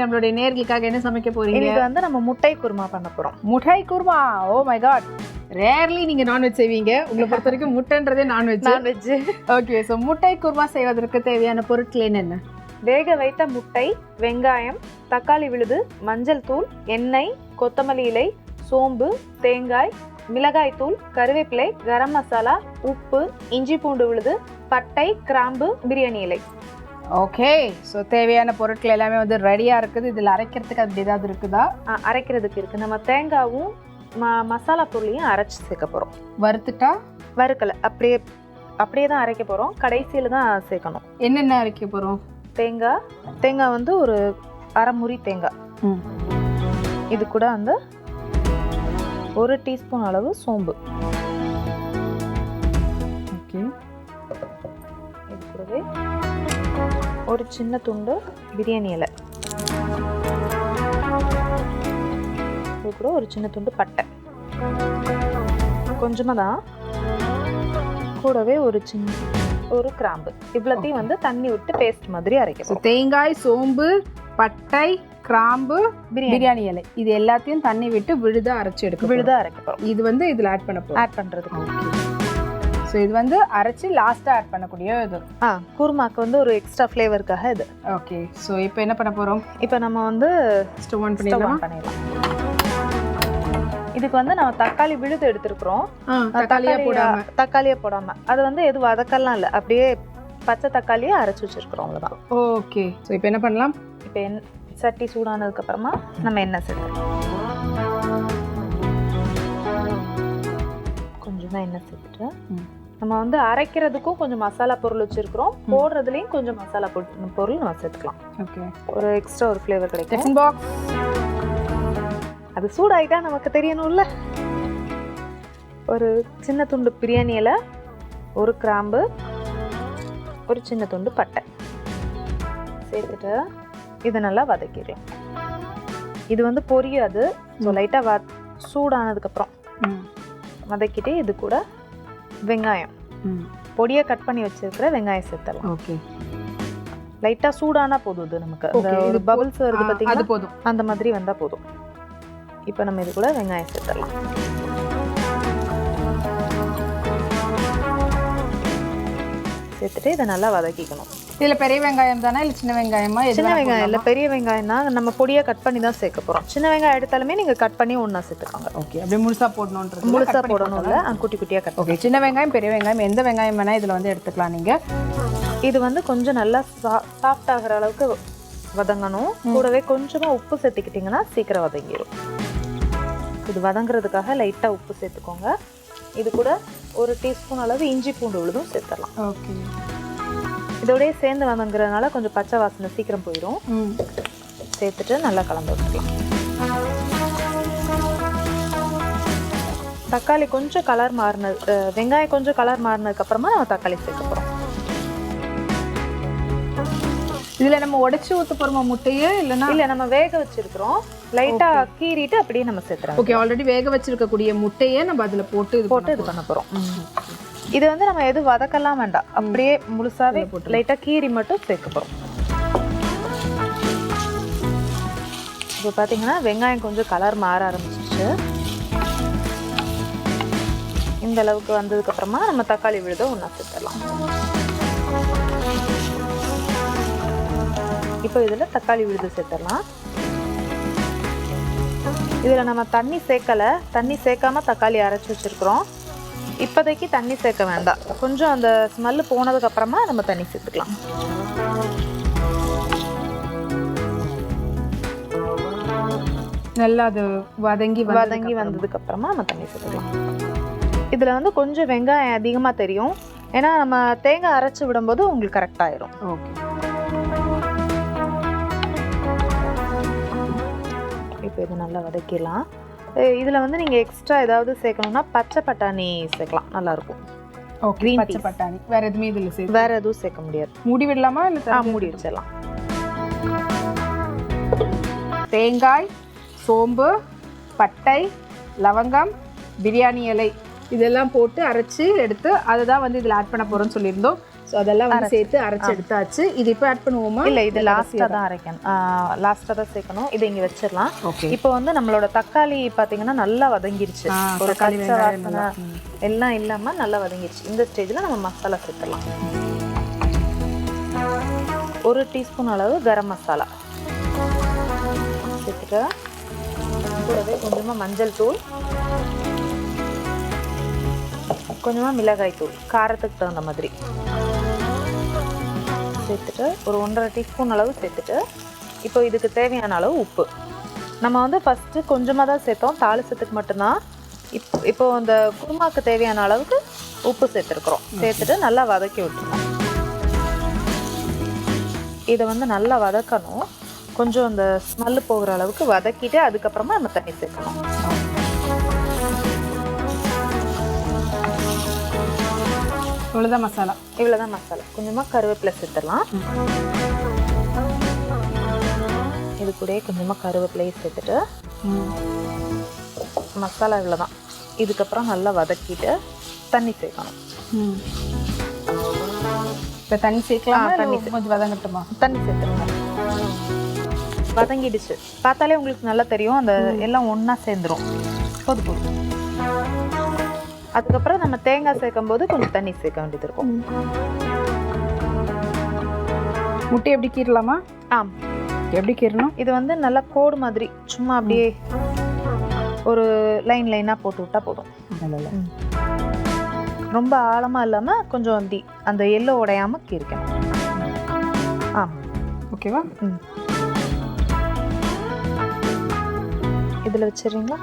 இன்னைக்கு நம்மளுடைய நேர்களுக்காக என்ன சமைக்க போறீங்க? இன்னைக்கு வந்து நம்ம முட்டை குருமா பண்ண போறோம். முட்டை kurma? Oh my God rarely நீங்க நான்வெஜ் செய்வீங்க. உங்களை பொறுத்த வரைக்கும் முட்டைன்றதே நான்வெஜ் நான்வெஜ் ஓகே ஸோ முட்டை குருமா செய்வதற்கு தேவையான பொருட்கள் என்னென்ன? வேக வைத்த முட்டை வெங்காயம் தக்காளி விழுது மஞ்சள் தூள் எண்ணெய் கொத்தமல்லி இலை சோம்பு தேங்காய் மிளகாய் தூள் கருவேப்பிலை கரம் மசாலா உப்பு இஞ்சி பூண்டு விழுது பட்டை கிராம்பு பிரியாணி இலை. ஓகே ஸோ தேவையான பொருட்கள் எல்லாமே வந்து ரெடியா இருக்குது. இதில் அரைக்கிறதுக்கு அப்படி ஏதாவது இருக்குதா? அரைக்கிறதுக்கு இருக்கு. நம்ம தேங்காவும் ம மசாலா பொருளையும் அரைச்சு சேர்க்க போறோம். வறுத்துட்டா? வறுக்கலை. அப்படியே அப்படியே தான் அரைக்க போறோம். கடைசியில தான் சேர்க்கணும். என்னென்ன அரைக்க போறோம்? தேங்காய். தேங்காய் வந்து ஒரு அரை முறி தேங்காய். இது கூட வந்து ஒரு டீஸ்பூன் அளவு சோம்பு. ஓகே இது கூடவே ஒரு சின்ன துண்டு பிரியாணி இலை. இது கூட ஒரு சின்ன துண்டு பட்டை. கொஞ்சமாக தான். கூடவே ஒரு சின்ன ஒரு கிராம்பு. இவ்வளோத்தையும் வந்து தண்ணி விட்டு பேஸ்ட் மாதிரி ஸோ அரைக்கணும் தேங்காய் சோம்பு பட்டை கிராம்பு பிரியாணி. இலை. இது எல்லாத்தையும் தண்ணி விட்டு விழுதா அரைச்சு எடுக்க விழுதா அரைக்க போகிறோம் இது வந்து இதில் ஆட் பண்ண ஆட் பண்ணுறதுக்கு ஸோ இது வந்து அரைச்சு லாஸ்ட்டாக ஆட் பண்ணக்கூடிய இது. ஆ குருமாக்கு வந்து ஒரு எக்ஸ்ட்ரா ஃப்ளேவருக்காக இது. ஓகே ஸோ இப்போ என்ன பண்ண போகிறோம் இப்போ நம்ம வந்து ஸ்டவ் ஆன் பண்ணிடலாம்? பண்ணிடலாம். இதுக்கு வந்து நம்ம தக்காளி விழுது எடுத்திருக்கிறோம். தக்காளியா போடாம. தக்காளியை போடாம. அது வந்து எதுவும் வதக்கலாம் இல்லை. அப்படியே பச்சை தக்காளியை அரைச்சி வச்சிருக்கிறோம் அவ்வளோதான் ஓகே ஸோ இப்போ என்ன பண்ணலாம்? இப்போ எண் சட்டி சூடானதுக்கு அப்புறமா நம்ம எண்ணெய் சேர்த்துக்கலாம். எண்ணெய் சேர்த்துட்டு ம். நம்ம வந்து அரைக்கிறதுக்கும் கொஞ்சம் மசாலா பொருள் வச்சிருக்கிறோம். போடுறதுலயும் கொஞ்சம் மசாலா பொருள் நம்ம சேர்த்துக்கலாம். ஓகே. ஒரு எக்ஸ்ட்ரா ஒரு ஃப்ளேவர் கிடைக்கும். பாக்ஸ் அது சூடாயிட்டா நமக்கு தெரியணும்ல. ஒரு சின்ன துண்டு பிரியாணி இலை ஒரு கிராம்பு ஒரு சின்ன துண்டு பட்டை. சேர்த்துட்டு இதை நல்லா வதக்கிடலாம். இது வந்து பொரியாது. ஸோ லைட்டாக வ சூடானதுக்கப்புறம். வதக்கிட்டு இது கூட வெங்காயம். பொடியை கட் பண்ணி வச்சிருக்கிற வெங்காயம் சேர்த்துடலாம். ஓகே. லைட்டாக சூடானா போதும் இது நமக்கு. அந்த ஒரு பபிள்ஸ் வருது பார்த்தீங்கன்னா போதும். அந்த மாதிரி வந்தால் போதும். இப்போ நம்ம இது கூட வெங்காயம் சேர்த்துடலாம். சேர்த்துட்டு இதை நல்லா வதக்கிக்கணும். இதுல பெரிய வெங்காயம் தானே? இல்ல சின்ன வெங்காயமா? சின்ன வெங்காயம் இல்லை? பெரிய வெங்காயம் தான் நம்ம பொடியை கட் பண்ணி தான் சேர்க்க போகிறோம் சின்ன வெங்காயம் எடுத்தாலுமே நீங்கள் கட் பண்ணி ஒன்றா சேர்த்துக்கோங்க. ஓகே அப்படியே முழுசா போடணுன்றது முழுசாக போடணும்ல ஆ, குட்டி குட்டியாக கட் ஓகே சின்ன வெங்காயம் பெரிய வெங்காயம் எந்த வெங்காயம் வேணா இதுல வந்து எடுத்துக்கலாம் நீங்க. இது வந்து கொஞ்சம் நல்லா சாஃப்ட் ஆகிற அளவுக்கு வதங்கணும். கூடவே கொஞ்சமாக உப்பு சேர்த்துக்கிட்டிங்கன்னா சீக்கிரம் வதங்கிடும் இது வதங்குறதுக்காக லைட்டாக உப்பு சேர்த்துக்கோங்க. இது கூட ஒரு டீஸ்பூன் அளவு இஞ்சி பூண்டு விழுதும் சேர்த்துடலாம். ஓகே. இதோடய சேர்ந்து வதங்குறதுனால கொஞ்சம் பச்சை வாசனை சீக்கிரம் போயிடும் சேர்த்துட்டு நல்லா கலந்து விட்டுக்கலாம். தக்காளி கொஞ்சம் கலர் மாறினது வெங்காயம் கொஞ்சம் கலர் மாறினதுக்கு அப்புறமா நம்ம தக்காளி சேர்க்க போகிறோம் இதுல நம்ம உடைச்சு ஊத்த போறோமா முட்டையே? இல்லைன்னா இல்லை நம்ம வேக வச்சிருக்கிறோம். லைட்டாக கீறிட்டு அப்படியே நம்ம சேர்த்துறோம் ஓகே ஆல்ரெடி வேக வச்சிருக்கக்கூடிய முட்டையை நம்ம அதுல போட்டு இது போட்டு இது பண்ண போகிறோம் இது வந்து நம்ம எதுவும் வதக்கலாம் வேண்டாம். அப்படியே முழுசாவே லைட்டாக கீரி மட்டும் சேர்க்க போகிறோம் இப்போ பார்த்தீங்கன்னா வெங்காயம் கொஞ்சம் கலர் மாற ஆரம்பிச்சிச்சு இந்த அளவுக்கு வந்ததுக்கு அப்புறமா நம்ம தக்காளி விழுத ஒன்றா சேர்த்துடலாம். இப்போ இதில் தக்காளி விழுது சேர்த்துடலாம். இதில் நம்ம தண்ணி சேர்க்கலை. தண்ணி சேர்க்காம தக்காளி அரைச்சி வச்சுருக்குறோம். இப்போதைக்கு தண்ணி சேர்க்க வேண்டாம். கொஞ்சம் அந்த ஸ்மெல்லு போனதுக்கு அப்புறமா நம்ம தண்ணி சேர்த்துக்கலாம். நல்லா அது வதங்கி வதங்கி வந்ததுக்கு அப்புறமா நம்ம தண்ணி சேர்த்துக்கலாம். இதில் வந்து கொஞ்சம் வெங்காயம் அதிகமாக தெரியும். ஏன்னா நம்ம தேங்காய் அரைச்சி விடும்போது உங்களுக்கு கரெக்ட் ஆயிரும். ஓகே. இப்போ இது நல்லா வதக்கிடலாம். இதில் வந்து நீங்கள் எக்ஸ்ட்ரா ஏதாவது சேர்க்கணும்னா பச்சை பட்டாணி சேர்க்கலாம். நல்லாயிருக்கும். Green பச்சை. பட்டாணி. வேற எதுவுமே இதுல சேர்த்து வேற எதுவும் சேர்க்க முடியாது. மூடி விடலாமா இல்ல மூடி வச்சிடலாம். தேங்காய் சோம்பு பட்டை லவங்கம் பிரியாணி இலை. இதெல்லாம் போட்டு அரைச்சி எடுத்து அதை தான் வந்து இதில் ஆட் பண்ண போகிறோம்னு சொல்லியிருந்தோம். ஸோ அதெல்லாம் வந்து சேர்த்து அரைச்சு எடுத்தாச்சு. இது இப்போ ஆட் பண்ணுவோமா? இல்லை இது லாஸ்ட்டாக தான்? அரைக்கணும். லாஸ்ட்டாக தான் சேர்க்கணும். இதை இங்கே வச்சிடலாம். ஓகே. இப்போ வந்து நம்மளோட தக்காளி பார்த்தீங்கன்னா நல்லா வதங்கிருச்சு. ஒரு வெங்காயம் வாசனை. எல்லாம். இல்லாமல் நல்லா வதங்கிருச்சு. இந்த ஸ்டேஜில் நம்ம மசாலா சேர்த்துடலாம். ஒரு டீஸ்பூன் அளவு கரம் மசாலா சேர்த்துட்டு கூடவே கொஞ்சமாக மஞ்சள் தூள். கொஞ்சமாக மிளகாய் தூள். காரத்துக்கு தகுந்த மாதிரி. சேர்த்துட்டு ஒரு ஒன்றரை டீஸ்பூன் அளவு சேர்த்துட்டு இப்போ இதுக்கு தேவையான அளவு உப்பு. நம்ம வந்து ஃபஸ்ட்டு கொஞ்சமாக தான் சேர்த்தோம். தாளிசத்துக்கு மட்டும்தான். இப் இப்போ அந்த குருமாக்கு தேவையான அளவுக்கு உப்பு சேர்த்துருக்குறோம். சேர்த்துட்டு நல்லா வதக்கி விட்டுருணும் இதை வந்து நல்லா வதக்கணும். கொஞ்சம் அந்த ஸ்மெல்லு போகிற அளவுக்கு வதக்கிட்டு அதுக்கப்புறமா நம்ம தண்ணி சேர்க்கணும். இவ்வளோதான் மசாலா. இவ்வளோதான் மசாலா. கொஞ்சமாக கருவேப்பிலை சேர்த்துடலாம். இது கூடயே கொஞ்சமாக கருவேப்பிலையை சேர்த்துட்டு மசாலா இவ்வளோதான் இதுக்கப்புறம் நல்லா வதக்கிட்டு தண்ணி சேர்க்கணும். இப்போ தண்ணி சேர்க்கலாம்? தண்ணி கொஞ்சம் வதங்கட்டுமா? தண்ணி சேர்த்துருங்க. வதங்கிடுச்சு. பார்த்தாலே உங்களுக்கு நல்லா தெரியும். அந்த எல்லாம் ஒன்றா சேர்ந்துரும். போது போதும். அதுக்கப்புறம் நம்ம தேங்காய் சேர்க்கும் போது கொஞ்சம் தண்ணி சேர்க்க வேண்டியது இருக்கும். முட்டை எப்படி கீறலாமா? ஆம். எப்படி கீறணும்? இது வந்து நல்லா கோடு மாதிரி சும்மா அப்படியே ஒரு லைன் லைனாக போட்டு விட்டா போதும். ரொம்ப ஆழமாக இல்லாமல் கொஞ்சம் அப்படி அந்த எல்லோ உடையாமல் கீரிக்கணும் ஆ ஓகேவா? ம். இதில் வச்சிடுறீங்களா?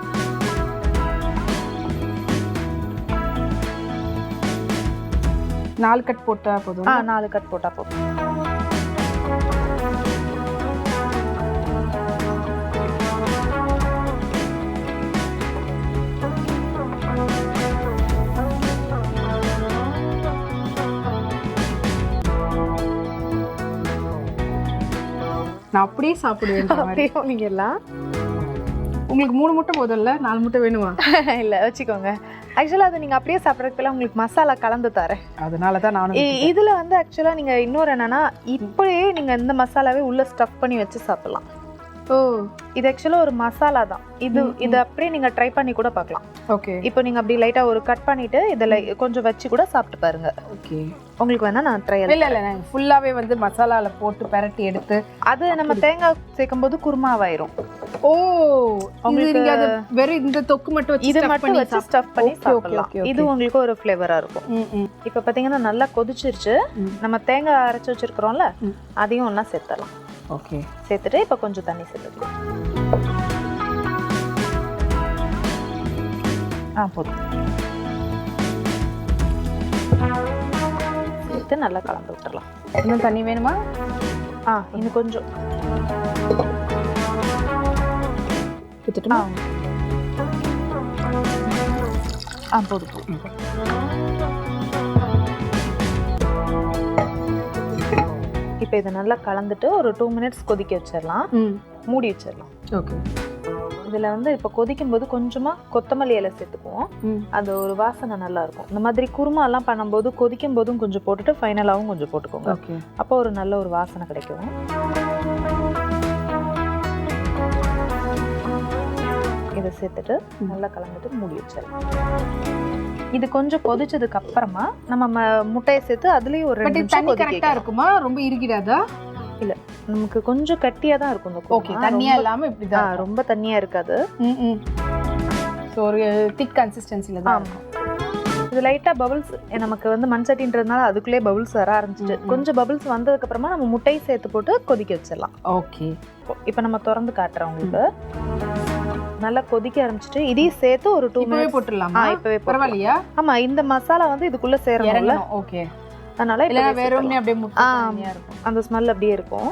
நாலு கட் போட்டா போதும்? ஆ நாலு கட் போட்டால் போதும். நான் அப்படியே சாப்பிடுவேன் அப்படியே நீங்கள் எல்லாம்? உங்களுக்கு மூணு முட்டை போதும்ல? நாலு முட்டை வேணுமா? இல்லை வச்சுக்கோங்க. ஆக்சுவலாக அது நீங்கள் அப்படியே சாப்பிட்றதுக்குலாம் உங்களுக்கு மசாலா கலந்து தரேன். அதனால தான் நானும் இதுல வந்து ஆக்சுவலாக நீங்கள் இன்னொரு என்னன்னா இப்படியே நீங்கள் இந்த மசாலாவே உள்ள ஸ்டஃப் பண்ணி வச்சு சாப்பிடலாம். ஓ இது ஆக்சுவலாக ஒரு மசாலா தான். இது இதை அப்படியே நீங்கள் ட்ரை பண்ணி கூட பார்க்கலாம். ஓகே. இப்போ நீங்கள் அப்படி லைட்டாக ஒரு கட் பண்ணிட்டு இதில் கொஞ்சம் வச்சு கூட சாப்பிட்டு பாருங்க. ஓகே. உங்களுக்கு வேணா நான் ட்ரை இல்ல இல்ல நான் ஃபுல்லாவே வந்து மசாலால போட்டு பெரட்டி எடுத்து அது நம்ம தேங்காய் சேர்க்கும் போது குருமாவாயிரும். ஓ உங்களுக்கு- நீங்க அது வெறும் இந்த தொக்கு மட்டும் வச்சு இது மட்டும் வச்சு ஸ்டஃப் பண்ணி சாப்பிடலாம். இது உங்களுக்கு ஒரு ஃப்ளேவராக இருக்கும். இப்போ பார்த்தீங்கன்னா நல்லா கொதிச்சிருச்சு. நம்ம தேங்காய் அரைச்சி வச்சிருக்கிறோம்ல. அதையும் ஒன்றா சேர்த்தலாம் ஓகே சேர்த்துட்டு இப்போ கொஞ்சம் தண்ணி சேர்த்துக்கலாம் ஆ போதும். சேர்த்து நல்லா கலந்து விட்டுறலாம். இன்னும் தண்ணி வேணுமா? ஆ இன்னும் கொஞ்சம். ஊத்துட்டுமா ஆ போதும் போதும். இப்போ இதை நல்லா கலந்துட்டு ஒரு டூ மினிட்ஸ் கொதிக்க வச்சிடலாம். மூடி வச்சிடலாம். ஓகே. இதில் வந்து இப்போ கொதிக்கும் போது கொஞ்சமாக கொத்தமல்லி இலை சேர்த்துக்குவோம். அது ஒரு வாசனை நல்லா இருக்கும் இந்த மாதிரி குருமாலாம் பண்ணும்போது கொதிக்கும் போதும் கொஞ்சம் போட்டுட்டு ஃபைனலாகவும் கொஞ்சம் போட்டுக்கோங்க. ஓகே. அப்போ ஒரு நல்ல ஒரு வாசனை கிடைக்கும். இதை சேர்த்துட்டு. நல்லா கலந்துட்டு மூடி வச்சிடலாம். இது கொஞ்சம் கொதிச்சதுக்கு அப்புறமா நம்ம முட்டையை சேர்த்து அதுலயும் ஒரு ரெண்டு தண்ணி கரெக்டா. இருக்குமா? ரொம்ப இறுகிடாதா நமக்கு கொஞ்சம் கட்டியா தான் இருக்கும் ஓகே. தண்ணியா இல்லாம இப்படிதான் ரொம்ப தண்ணியா இருக்காது. ஸோ ஒரு திக் கன்சிஸ்டன்சில தான் இது லைட்டா பபிள்ஸ் நமக்கு வந்து மண் சட்டின்றதுனால அதுக்குள்ளே பபிள்ஸ் வர ஆரம்பிச்சிட்டு. கொஞ்சம் பபிள்ஸ் வந்ததுக்கு அப்புறமா நம்ம முட்டையை சேர்த்து போட்டு கொதிக்க வச்சிடலாம். ஓகே இப்போ நம்ம திறந்து காட்டுறோம் உங்களுக்கு. நல்லா கொதிக்க ஆரம்பிச்சிட்டு இதையும் சேர்த்து ஒரு டூ மினிட்ஸ் போட்டுடலாமா? இப்பவே. பரவாயில்லையா? ஆமா இந்த மசாலா வந்து இதுக்குள்ள சேரணும்ல. ஓகே. அதனால இல்ல இப்பவே வேற ஒண்ணே சேர்த்துடலாம். அப்படியே அந்த ஸ்மெல் அப்படியே இருக்கும்.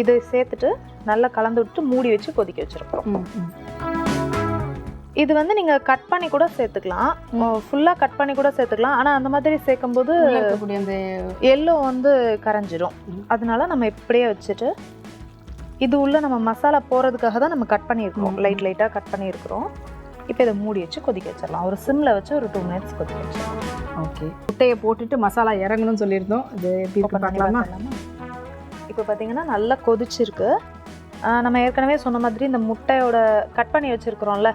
இதை சேர்த்துட்டு நல்லா கலந்து விட்டு மூடி வச்சு கொதிக்க வச்சிருக்கோம். இது வந்து நீங்க கட் பண்ணி கூட சேர்த்துக்கலாம். ஃபுல்லா கட் பண்ணி கூட சேர்த்துக்கலாம். ஆனா அந்த மாதிரி சேர்க்கும்போது எல்லோ வந்து கரைஞ்சிரும். அதனால நம்ம இப்படியே வச்சுட்டு இது உள்ள நம்ம மசாலா போறதுக்காக தான் நம்ம கட் பண்ணியிருக்கோம். லைட் லைட்டா கட் பண்ணியிருக்கிறோம். இப்போ இதை மூடி வச்சு கொதிக்க வச்சிடலாம். ஒரு சிம்மில் வச்சு ஒரு டூ மினிட்ஸ் கொதிக்க வச்சிடலாம். ஓகே முட்டையை போட்டுட்டு மசாலா இறங்கணும்னு சொல்லியிருந்தோம். அது எப்படி பார்க்கலாமா? இப்போ பார்த்தீங்கன்னா நல்லா கொதிச்சிருக்கு. நம்ம ஏற்கனவே சொன்ன மாதிரி இந்த முட்டையோட கட் பண்ணி வச்சிருக்கிறோம்ல.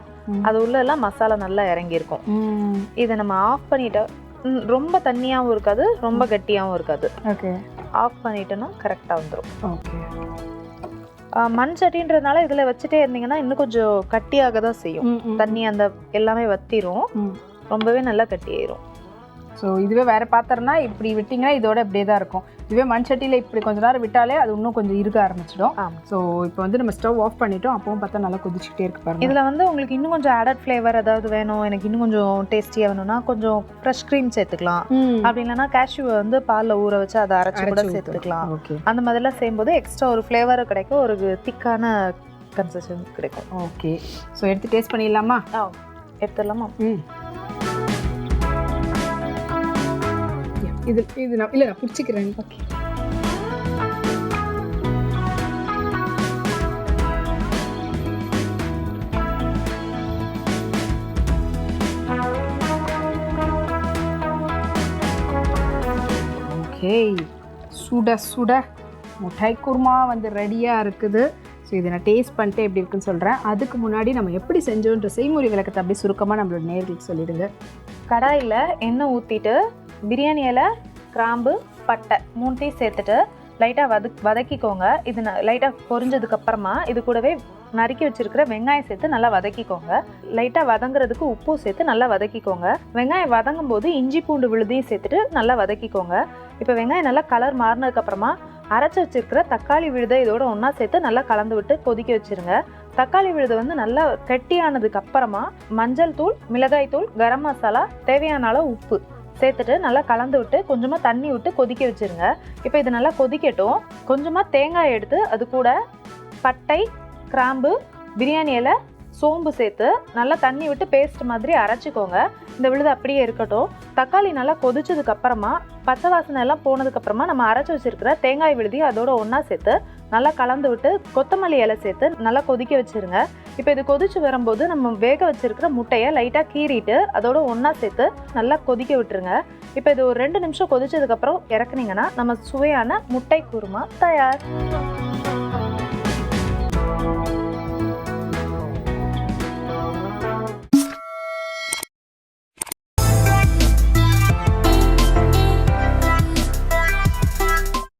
அது உள்ள எல்லாம் மசாலா நல்லா இறங்கியிருக்கும். இதை நம்ம ஆஃப் பண்ணிட்டு ரொம்ப தண்ணியாகவும் இருக்காது ரொம்ப கட்டியாகவும் இருக்காது. ஓகே ஆஃப் பண்ணிட்டோன்னா கரெக்டாக வந்துடும் ஓகே மண் சட்டின்றதுனால இதில் வச்சுட்டே இருந்தீங்கன்னா இன்னும் கொஞ்சம் கட்டியாக தான் செய்யும் தண்ணி அந்த எல்லாமே வத்திரும். ரொம்பவே நல்லா கட்டியாயிரும். ஸோ இதுவே வேற பாத்திரம்னா இப்படி விட்டிங்கன்னா இதோட இப்படியே தான் இருக்கும். இதுவே மண் சட்டியில் இப்படி கொஞ்ச நேரம் விட்டாலே அது இன்னும் கொஞ்சம் இருக்க ஆரம்பிச்சிடும். ஸோ இப்போ வந்து நம்ம ஸ்டவ் ஆஃப் பண்ணிட்டோம். அப்பவும் பார்த்தா நல்லா கொதிச்சுக்கிட்டே இருக்கு பாருங்க. இதில் வந்து உங்களுக்கு இன்னும் கொஞ்சம் ஆடட் ஃப்ளேவர் ஏதாவது வேணும்? எனக்கு இன்னும் கொஞ்சம் டேஸ்டியாக வேணும்னா கொஞ்சம் ஃப்ரெஷ் க்ரீம் சேர்த்துக்கலாம். அப்படி இல்லைன்னா கேஷ்யூவை வந்து பாலில் ஊற வச்சு அதை அரைச்சி கூட சேர்த்துக்கலாம். ஓகே அந்த மாதிரிலாம் செய்யும்போது எக்ஸ்ட்ரா ஒரு ஃப்ளேவர் கிடைக்கும். ஒரு திக்கான கன்சிஸ்டன்ஸ் கிடைக்கும். ஓகே ஸோ எடுத்து டேஸ்ட் பண்ணிடலாமா? எடுத்துடலாமா? ம். இது இது நான் இல்லை நான் பிடிச்சிக்கிறேன் ஓகே ஓகே சுட சுட மிட்டாய் குருமா வந்து ரெடியாக இருக்குது. ஸோ இதை நான் டேஸ்ட் பண்ணிட்டு எப்படி இருக்குன்னு சொல்கிறேன் அதுக்கு முன்னாடி நம்ம எப்படி செஞ்சோன்ற செய்முறை விளக்கத்தை அப்படியே சுருக்கமாக நம்மளோட நேர்களுக்கு சொல்லிடுங்க. கடாயில் எண்ணெய் ஊற்றிட்டு பிரியாணி இலை கிராம்பு பட்டை மூணுத்தையும் சேர்த்துட்டு லைட்டாக வதக் வதக்கிக்கோங்க. இது லைட்டாக பொறிஞ்சதுக்கப்புறமா இது கூடவே நறுக்கி வச்சுருக்கிற வெங்காயம் சேர்த்து நல்லா வதக்கிக்கோங்க. லைட்டாக வதங்குறதுக்கு உப்பும் சேர்த்து நல்லா வதக்கிக்கோங்க. வெங்காயம் வதங்கும் போது இஞ்சி பூண்டு விழுதையும் சேர்த்துட்டு நல்லா வதக்கிக்கோங்க. இப்போ வெங்காயம் நல்லா கலர் மாறினதுக்கப்புறமா அரைச்சி வச்சுருக்கிற தக்காளி விழுதை இதோட ஒன்றா சேர்த்து நல்லா கலந்து விட்டு கொதிக்க வச்சிருங்க. தக்காளி விழுது வந்து நல்லா கெட்டியானதுக்கு அப்புறமா மஞ்சள் தூள் மிளகாய் தூள் கரம் மசாலா தேவையான அளவு உப்பு. சேர்த்துட்டு நல்லா கலந்து விட்டு கொஞ்சமாக தண்ணி விட்டு கொதிக்க வச்சிருங்க. இப்போ இது நல்லா கொதிக்கட்டும். கொஞ்சமாக தேங்காய் எடுத்து அது கூட பட்டை கிராம்பு பிரியாணி இலை சோம்பு சேர்த்து நல்லா தண்ணி விட்டு பேஸ்ட் மாதிரி அரைச்சிக்கோங்க. இந்த விழுது அப்படியே இருக்கட்டும். தக்காளி நல்லா கொதிச்சதுக்கப்புறமா பச்சை வாசனை எல்லாம் போனதுக்கப்புறமா நம்ம அரைச்சி வச்சுருக்கிற தேங்காய் விழுதியும் அதோட ஒன்றா சேர்த்து நல்லா கலந்து விட்டு கொத்தமல்லி இலை சேர்த்து நல்லா கொதிக்க வச்சுருங்க. இப்போ இது கொதிச்சு வரும்போது நம்ம வேக வச்சுருக்கிற முட்டையை லைட்டாக கீறிட்டு அதோட ஒன்றா சேர்த்து நல்லா கொதிக்க விட்டுருங்க. இப்போ இது ஒரு ரெண்டு நிமிஷம் கொதிச்சதுக்கப்புறம் இறக்குனீங்கன்னா நம்ம சுவையான முட்டை குருமா தயார்.